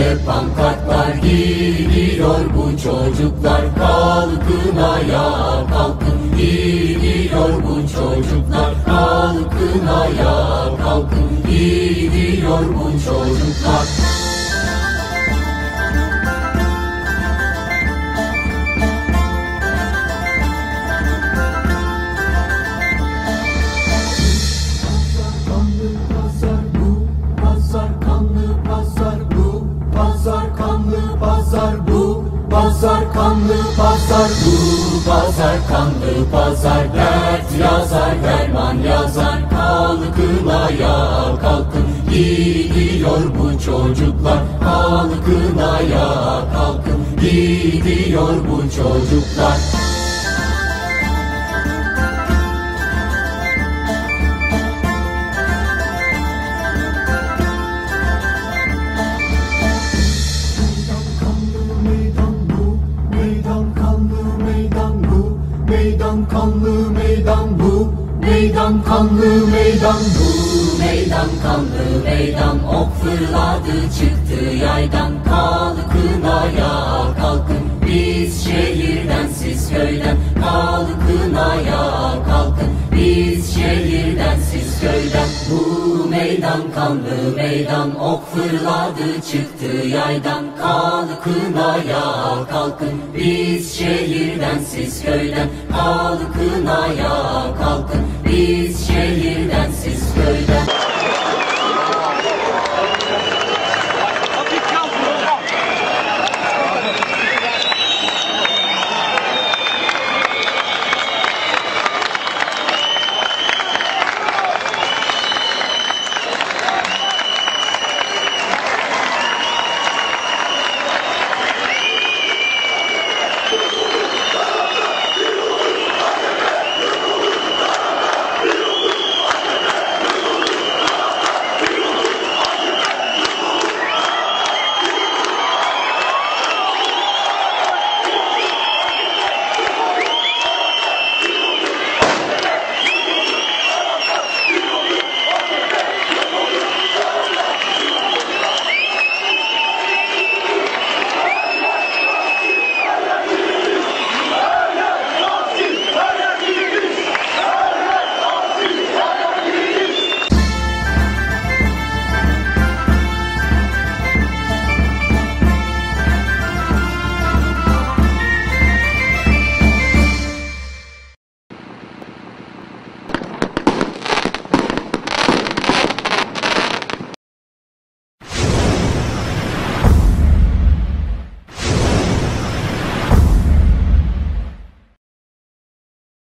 Ellerinde pankartlar gidiyor bu çocuklar Kalkın ayağa kalkın. Gidiyor bu çocuklar Kalkın ayağa kalkın. Gidiyor bu çocuklar pazar kanlı pazar. Bu pazar kanlı pazar dert yazar derman yazar. Kalkın ayağa kalkın gidiyor bu çocuklar. Kalkın ayağa kalkın gidiyor bu çocuklar Meydan kanlı meydan bu. Meydan kanlı meydan bu. Meydan kanlı meydan Ok fırladı çıktı yaydan. Kalkın ayağa kalkın. Biz şehirden siz köyden kanlı meydan Ok fırladı çıktı yaydan. Kalkın ayağa kalkın. Biz şehirden siz köyden. Kalkın ayağa kalkın. Biz şehirden